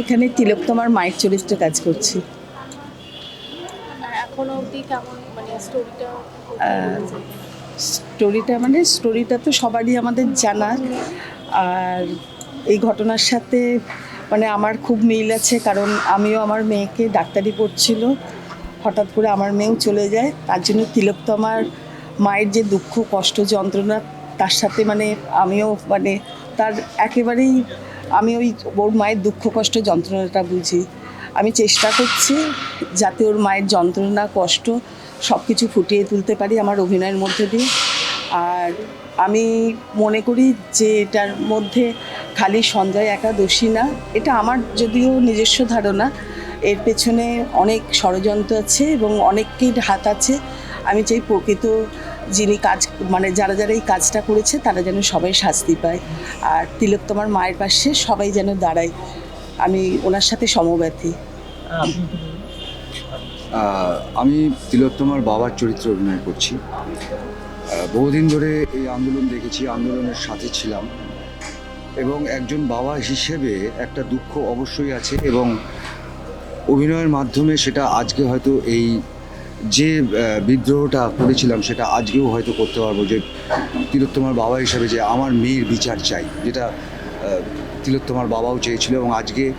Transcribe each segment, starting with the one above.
এখানে তিলোত্তমার মায়ের চরিত্রে কাজ করছি। আর এখনও অবধি কেমন মানে স্টোরিটা স্টোরিটা মানে স্টোরিটা তো সবারই আমাদের জানা। আর এই ঘটনার সাথে মানে আমার খুব মিল আছে কারণ আমিও আমার মেয়েকে ডাক্তারি পড়ছিল। হঠাৎ করে আমার মেয়েও চলে যায়। তার জন্য তিলোত্তমার মায়ের যে দুঃখ কষ্ট যন্ত্রণা তার সাথে মানে আমিও মানে তার একেবারেই আমি ওই ওর মায়ের দুঃখ, কষ্ট, যন্ত্রণাটা বুঝি। আমি চেষ্টা করছি যাতে ওর মায়ের যন্ত্রণা, কষ্ট সব কিছু ফুটিয়ে তুলতে পারি আমার অভিনয়ের মধ্যে দিয়ে। আর আমি মনে করি যে এটার মধ্যে খালি সঞ্জয় একা দোষী না, এটা আমার যদিও নিজস্ব ধারণা, এর পেছনে অনেক ষড়যন্ত্র আছে এবং অনেকেই হাত আছে। আমি চাই প্রকৃত যিনি কাজ মানে যারা যারা এই কাজটা করেছে তারা যেন সবাই শাস্তি পায়। আর তিলোত্তমার মায়ের পাশে সবাই যেন দাঁড়ায়। আমি ওনার সাথে সমব্যথী। আমি তিলোত্তমার বাবার চরিত্রে অভিনয় করছি। বহুদিন ধরে এই আন্দোলন দেখেছি, আন্দোলনের সাথে ছিলাম। এবং একজন বাবা হিসেবে একটা দুঃখ অবশ্যই আছে এবং অভিনয়ের মাধ্যমে সেটা আজকে হয়তো এই যে বিদ্রোহটা করেছিলাম সেটা আজকেও হয়তো করতে পারব। যে, তিলোত্তমার বাবা হিসেবে যে আমার মেয়ের বিচার চাই, যেটা তিলোত্তমার বাবাও চেয়েছিল এবং আজকে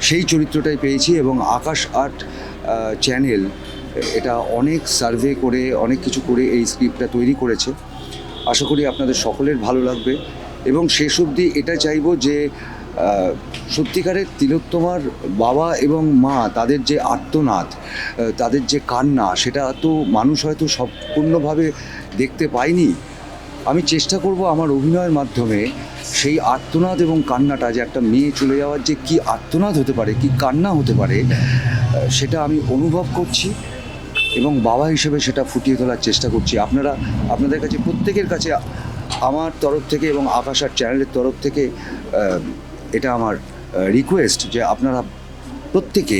সেই চরিত্রটাই পেয়েছি এবং আকাশ আর্ট চ্যানেল, এটা অনেক সার্ভে করে, অনেক কিছু করে এই স্ক্রিপ্টটা তৈরি করেছে। আশা করি আপনাদের সকলের ভালো লাগবে এবং শেষ অবধি এটা চাইব যে সত্যিকারের তিলোত্তমার বাবা এবং মা, তাদের যে আর্তনাদ তাদের যে কান্না, সেটা তো মানুষ হয়তো সম্পূর্ণভাবে দেখতে পায়নি। আমি চেষ্টা করব আমার অভিনয়ের মাধ্যমে সেই আর্তনাদ এবং কান্নাটা, যে একটা মেয়ে চলে যাওয়ার যে কি আর্তনাদ হতে পারে, কি কান্না হতে পারে সেটা আমি অনুভব করছি এবং বাবা হিসেবে সেটা ফুটিয়ে তোলার চেষ্টা করছি। আপনারা, আপনাদের কাছে প্রত্যেকের কাছে আমার তরফ থেকে এবং আকাশার চ্যানেলের তরফ থেকে এটা আমার রিকোয়েস্ট যে আপনারা প্রত্যেকে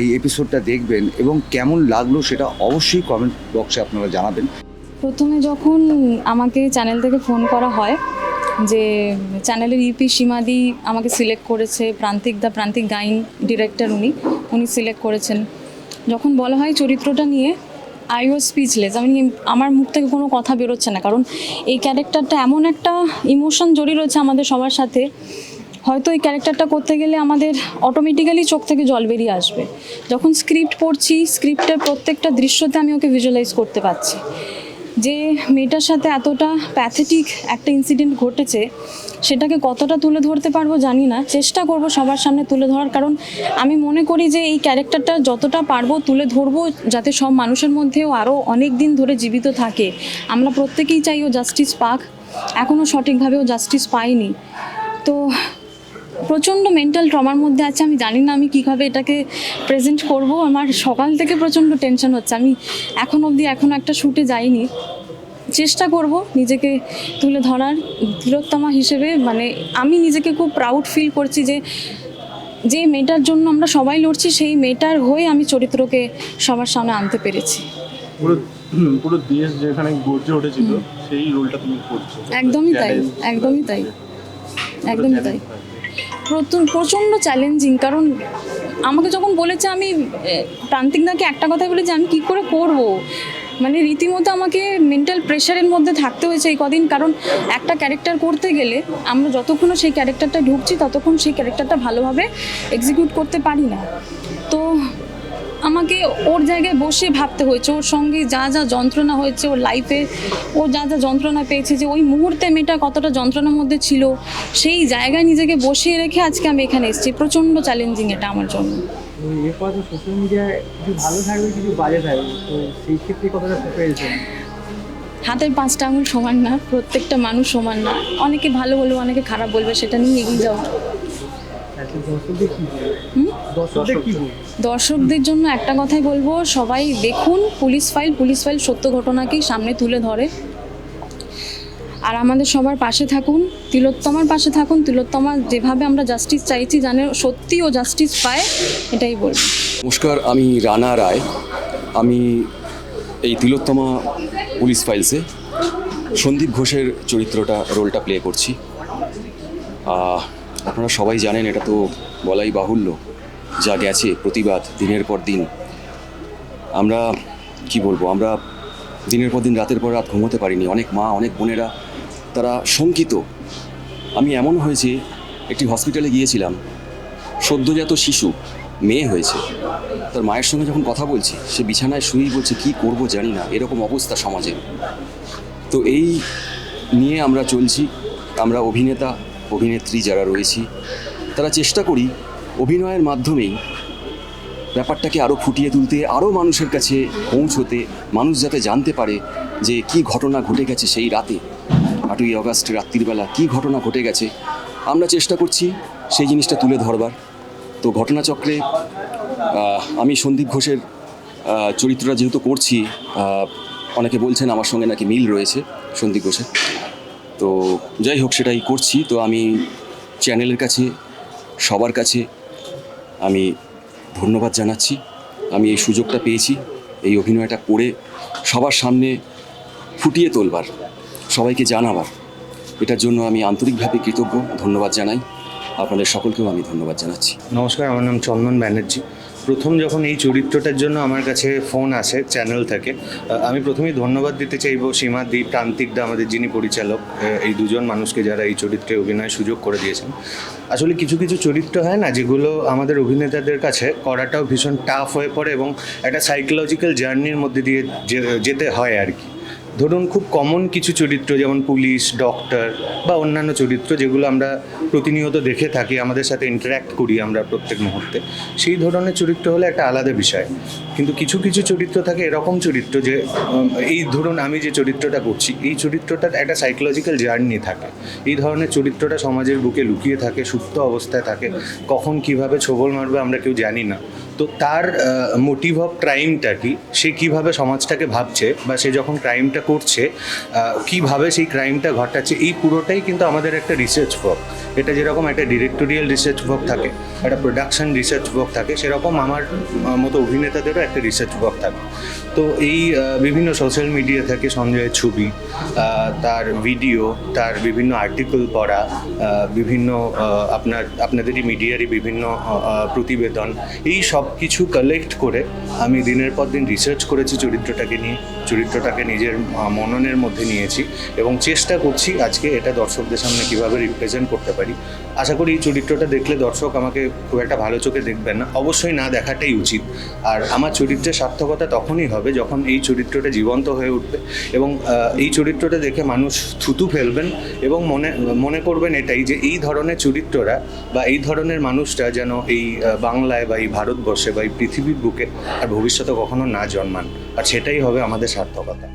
এই এপিসোডটা দেখবেন এবং কেমন লাগল সেটা অবশ্যই কমেন্ট বক্সে আপনারা জানাবেন। প্রথমে যখন আমাকে চ্যানেল থেকে ফোন করা হয় যে চ্যানেলের ইপি সীমাদি আমাকে সিলেক্ট করেছে, প্রান্তিক দা প্রান্তিক গাইন ডিরেক্টর উনি উনি সিলেক্ট করেছেন। যখন বলা হয় চরিত্রটা নিয়ে আই ওয়াজ স্পিচলেস আমি আমার মুখ থেকে কোনো কথা বেরোচ্ছে না, কারণ এই ক্যারেক্টারটা এমন একটা ইমোশন জড়িয়ে রয়েছে আমাদের সবার সাথে হয়তো এই ক্যারেক্টারটা করতে গেলে আমাদের অটোমেটিক্যালি চোখ থেকে জল বেরিয়ে আসবে। যখন স্ক্রিপ্ট পড়ছি স্ক্রিপ্টের প্রত্যেকটা দৃশ্যতে আমি ওকে ভিজুয়ালাইজ করতে পারছি। যে মেয়েটার সাথে এতটা প্যাথেটিক একটা ইনসিডেন্ট ঘটেছে, সেটাকে কতটা তুলে ধরতে পারব জানি না। চেষ্টা করব সবার সামনে তুলে ধরার, কারণ আমি মনে করি যে এই ক্যারেক্টারটা যতটা পারব তুলে ধরবো যাতে সব মানুষের মধ্যেও আরও অনেক দিন ধরে জীবিত থাকে। আমরা প্রত্যেকেই চাই ও জাস্টিস পাক। এখনও সঠিকভাবে ও জাস্টিস পাইনি। তো প্রচণ্ড মেন্টাল ট্রমার মধ্যে আছে আমি জানি না আমি কীভাবে এটাকে প্রেজেন্ট করব। আমার সকাল থেকে প্রচণ্ড টেনশন হচ্ছে আমি এখন অবধি এখনও একটা শ্যুটে যাইনি। চেষ্টা করব নিজেকে তুলে ধরার তিলোত্তমা হিসেবে মানে আমি নিজেকে খুব প্রাউড ফিল করছি যে যে মেয়েটার জন্য আমরা সবাই লড়ছি সেই মেয়েটার হয়ে আমি চরিত্রকে সবার সামনে আনতে পেরেছি। পুরো পুরো দেশ যেখানে গর্জে উঠেছিল সেই রোলটা তুমি করছ। একদমই তাই একদমই তাই একদমই তাই। প্রচণ্ড চ্যালেঞ্জিং কারণ আমাকে যখন বলেছে আমি প্রান্তিকদাকে প্রান্তিক দাকে একটা কথাই বলেছি, আমি কি করে করব? মানে রীতিমতো আমাকে মেন্টাল প্রেশারের মধ্যে থাকতে হয়েছে এই কদিন, কারণ একটা ক্যারেক্টার করতে গেলে আমরা যতক্ষণ সেই ক্যারেক্টারটা ঢুকছি, ততক্ষণ সেই ক্যারেক্টারটা ভালোভাবে এক্সিকিউট করতে পারি না। তো আমাকে ওর জায়গায় বসে ভাবতে হয়েছে ওর সঙ্গে যা যা যন্ত্রণা হয়েছে ওর লাইফে ও যা যা যন্ত্রণা পেয়েছে যে ওই মুহূর্তে মেয়েটা কতটা যন্ত্রণার মধ্যে ছিল সেই জায়গায় নিজেকে বসিয়ে রেখে আজকে আমি এখানে এসেছি। প্রচণ্ড চ্যালেঞ্জিং এটা আমার জন্য। এরপর তো সোশ্যাল মিডিয়ায় কিছু ভালো থাকবে কিছু বাজে থাকবে তো সেই ক্ষেত্রে কতটা প্রিপারেশন হাতের পাঁচটা আঙুল সমান না প্রত্যেকটা মানুষ সমান না। অনেকে ভালো বলবে অনেকে খারাপ বলবে সেটা নিয়ে এগিয়ে যাও আচ্ছা হুম? দর্শকদের কী বলব? দর্শকদের জন্য একটা কথাই বলব সবাই দেখুন পুলিশ ফাইল পুলিশ ফাইল সত্য ঘটনাকেই সামনে তুলে ধরে। আর আমাদের সবার পাশে থাকুন তিলোত্তমার পাশে থাকুন তিলোত্তমা যেভাবে আমরা জাস্টিস চাইছি জানে সত্যি ও জাস্টিস পায় এটাই বলব। নমস্কার আমি রানা রায়। আমি এই তিলোত্তমা পুলিশ ফাইলসে সন্দীপ ঘোষের চরিত্রটা রোলটা প্লে করছি। আপনারা সবাই জানেন এটা তো বলাই বাহুল্য। যা গেছে, প্রতিবাদ, দিনের পর দিন। আমরা, কি বলব, আমরা দিনের পর দিন, রাতের পর রাত ঘুমোতে পারিনি। অনেক মা, অনেক বোনেরা, তারা শঙ্কিত। আমি এমন হয়েছে, একটি হসপিটালে গিয়েছিলাম। সদ্যজাত শিশু, মেয়ে হয়েছে। তার মায়ের সঙ্গে যখন কথা বলছি, সে বিছানায় শুয়েই বলছে, কি করব জানি না, এরকম অবস্থা সমাজে। তো এই নিয়ে আমরা চলছি। আমরা অভিনেতা, অভিনেত্রী যারা রয়েছি, তারা চেষ্টা করি অভিনয়ের মাধ্যমেই ব্যাপারটাকে আরও ফুটিয়ে তুলতে আরও মানুষের কাছে পৌঁছতে, মানুষ যাতে জানতে পারে যে কি ঘটনা ঘটে গেছে সেই রাতে। আটই আগস্ট রাত্রিবেলা কি ঘটনা ঘটে গেছে, আমরা চেষ্টা করছি সেই জিনিসটা তুলে ধরবার। তো ঘটনাচক্রে আমি সন্দীপ ঘোষের চরিত্রটা যেহেতু করছি অনেকে বলছেন আমার সঙ্গে নাকি মিল রয়েছে সন্দীপ ঘোষের। তো যাই হোক, সেটাই করছি। তো আমি চ্যানেলের কাছে, সবার কাছে আমি ধন্যবাদ জানাচ্ছি। আমি এই সুযোগটা পেয়েছি, এই অভিনয়টা করে সবার সামনে ফুটিয়ে তোলবার, সবাইকে জানাবার। এটার জন্য আমি আন্তরিকভাবে কৃতজ্ঞ, ধন্যবাদ জানাই। আপনাদের সকলকেও আমি ধন্যবাদ জানাচ্ছি। নমস্কার, আমার নাম চন্দন ব্যানার্জি। প্রথম যখন এই চরিত্রটার জন্য আমার কাছে ফোন আসে চ্যানেল থেকে আমি প্রথমেই ধন্যবাদ দিতে চাইব সীমাদি প্রান্তিকদা আমাদের যিনি পরিচালক এই দুজন মানুষকে যারা এই চরিত্রে অভিনয় সুযোগ করে দিয়েছেন। আসলে কিছু কিছু চরিত্র হয় না যেগুলো আমাদের অভিনেতাদের কাছে করাটাও ভীষণ টাফ হয়ে পড়ে এবং একটা সাইকোলজিক্যাল জার্নির মধ্যে দিয়ে যেতে হয় আর কি। ধরুন খুব কমন কিছু চরিত্র, যেমন পুলিশ ডক্টর বা অন্যান্য চরিত্র যেগুলো আমরা প্রতিনিয়ত দেখে থাকি, আমাদের সাথে ইন্টারাক্ট করি আমরা প্রত্যেক মুহূর্তে। সেই ধরনের চরিত্র হলে একটা আলাদা বিষয়। কিন্তু কিছু কিছু চরিত্র থাকে এরকম চরিত্র যে এই ধরুন আমি যে চরিত্রটা করছি, এই চরিত্রটার একটা সাইকোলজিক্যাল জার্নি থাকে। এই ধরনের চরিত্রটা সমাজের বুকে লুকিয়ে থাকে, সুপ্ত অবস্থায় থাকে। কখন কীভাবে ছবল মারবে আমরা কেউ জানি না। তো তার মোটিভ অফ ক্রাইমটা কি? সে কীভাবে সমাজটাকে ভাবছে বা সে যখন ক্রাইমটা করছে কীভাবে সেই ক্রাইমটা ঘটাচ্ছে, এই পুরোটাই কিন্তু আমাদের একটা রিসার্চ ওয়ার্ক এটা যেরকম একটা ডিরেক্টোরিয়াল রিসার্চ ওয়ার্ক থাকে, একটা প্রোডাকশন রিসার্চ ওয়ার্ক থাকে, সেরকম আমার মতো অভিনেতাদেরও একটা রিসার্চ ওয়ার্ক থাকে। তো এই বিভিন্ন সোশ্যাল মিডিয়া থেকে, সঞ্জয়ের ছবি তার ভিডিও তার বিভিন্ন আর্টিকেল পড়া বিভিন্ন আপনার, আপনাদেরই মিডিয়ারই বিভিন্ন প্রতিবেদন, এই সব কিছু কালেক্ট করে আমি দিনের পর দিন রিসার্চ করেছি চরিত্রটাকে নিয়ে, চরিত্রটাকে নিজের মননের মধ্যে নিয়েছি এবং চেষ্টা করছি আজকে এটা দর্শকদের সামনে কীভাবে রিপ্রেজেন্ট করতে পারি। আশা করি এই চরিত্রটা দেখলে দর্শক আমাকে খুব একটা ভালো চোখে দেখবেন না। অবশ্যই না দেখাটাই উচিত। আর আমার চরিত্রের সার্থকতা তখনই হবে যখন এই চরিত্রটা জীবন্ত হয়ে উঠবে এবং এই চরিত্রটা দেখে মানুষ থুতু ফেলবেন এবং মনে মনে করবেন এটাই যে এই ধরনের চরিত্ররা বা এই ধরনের মানুষরা যেন এই বাংলায় বা এই ভারতবর্ষে বা এই পৃথিবীর বুকে আর ভবিষ্যতে কখনো না জন্মান, আর সেটাই হবে আমাদের সার্থকতা।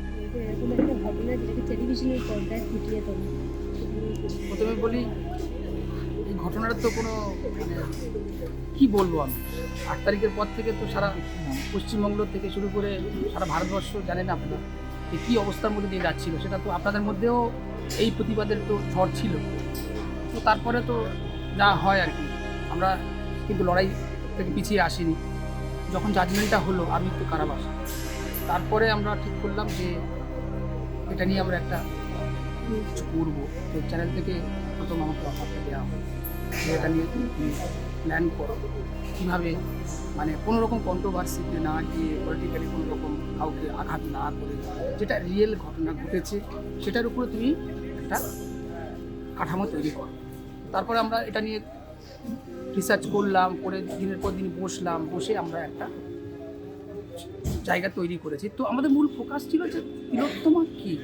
প্রথমে বলি, এই ঘটনার তো কোনো মানে কি বলব আমি? আট তারিখের পর থেকে তো সারা, পশ্চিমবঙ্গ থেকে শুরু করে সারা ভারতবর্ষ জানেন আপনারা যে কী অবস্থার মধ্যে দিয়ে যাচ্ছিল। সেটা তো আপনাদের মধ্যেও এই প্রতিবাদের তো ঝড় ছিল। তো তারপরে তো যা হয় আর কি। আমরা কিন্তু লড়াই থেকে পিছিয়ে আসিনি। যখন জাজমেন্টটা হলো, আমি তো কারাবাস। তারপরে আমরা ঠিক করলাম যে, এটা নিয়ে আমরা একটা কিছু করব। তো চ্যানেল থেকে প্রথম আমাকে অফারটা দেওয়া যে এটা নিয়ে প্ল্যান করো। কীভাবে মানে কোনো রকম কন্ট্রোভার্সিতে না গিয়ে পলিটিক্যালি কোনো রকম কাউকে আঘাত না করে যেটা রিয়েল ঘটনা ঘটেছে, সেটার উপরে তুমি একটা কাঠামো তৈরি করো। তারপরে আমরা এটা নিয়ে রিসার্চ করলাম, করে দিনের পর দিন বসলাম, বসে আমরা একটা জায়গা তৈরি করেছি। তো আমাদের মূল ফোকাস ছিল যে তিলোত্তমা কী?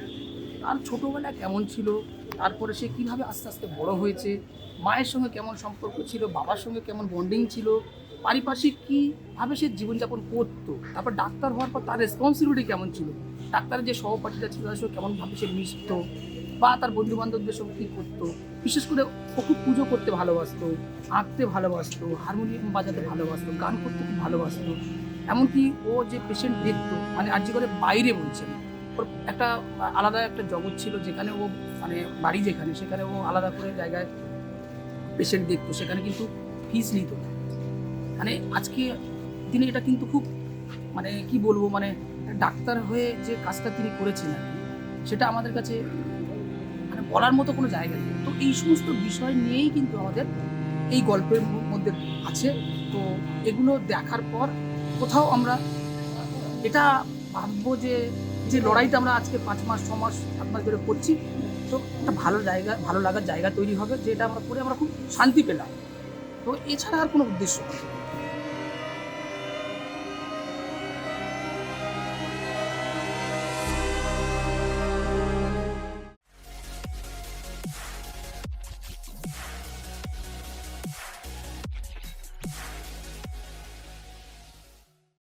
তার ছোটোবেলা কেমন ছিল? তারপরে সে কীভাবে আস্তে আস্তে বড় হয়েছে? মায়ের সঙ্গে কেমন সম্পর্ক ছিল? বাবার সঙ্গে কেমন বন্ডিং ছিল? পারিপার্শ্বিক কীভাবে সে জীবনযাপন করতো? তারপর ডাক্তার হওয়ার পর তার রেসপন্সিবিলিটি কেমন ছিল? ডাক্তারের যে সহপাঠীরা ছিল সঙ্গে কেমনভাবে সে মিশতো? বা তার বন্ধু বান্ধবদের সঙ্গে কী করতো? বিশেষ করে ও খুব পুজো করতে ভালোবাসতো, আঁকতে ভালোবাসতো, হারমোনিয়াম বাজাতে ভালোবাসতো, গান করতে খুব ভালোবাসতো। এমনকি ও যে পেশেন্ট দেখতো মানে আর্জি করে বাইরে বলছেন, ওর একটা আলাদা একটা জগৎ ছিল যেখানে ও মানে বাড়ি যেখানে, সেখানে ও আলাদা করে জায়গায় পেশেন্ট দেখতো, সেখানে কিন্তু ফিস নিত। মানে আজকে দিনে এটা কিন্তু খুব মানে কি বলব মানে ডাক্তার হয়ে যে কাজটা তিনি করেছিলেন সেটা আমাদের কাছে মানে বলার মতো কোনো জায়গা নেই। তো এই সমস্ত বিষয় নিয়েই কিন্তু আমাদের এই গল্পের মধ্যে আছে। তো এগুলো দেখার পর কোথাও আমরা, এটা ভাববো যে যে লড়াইটা আমরা আজকে পাঁচ মাস, ছ মাস, সাত মাস ধরে করছি। তো একটা ভালো জায়গা, ভালো লাগার জায়গা তৈরি হবে, যেটা আমরা করে আমরা খুব শান্তি পেলাম। তো এছাড়া আর কোনো উদ্দেশ্য নেই।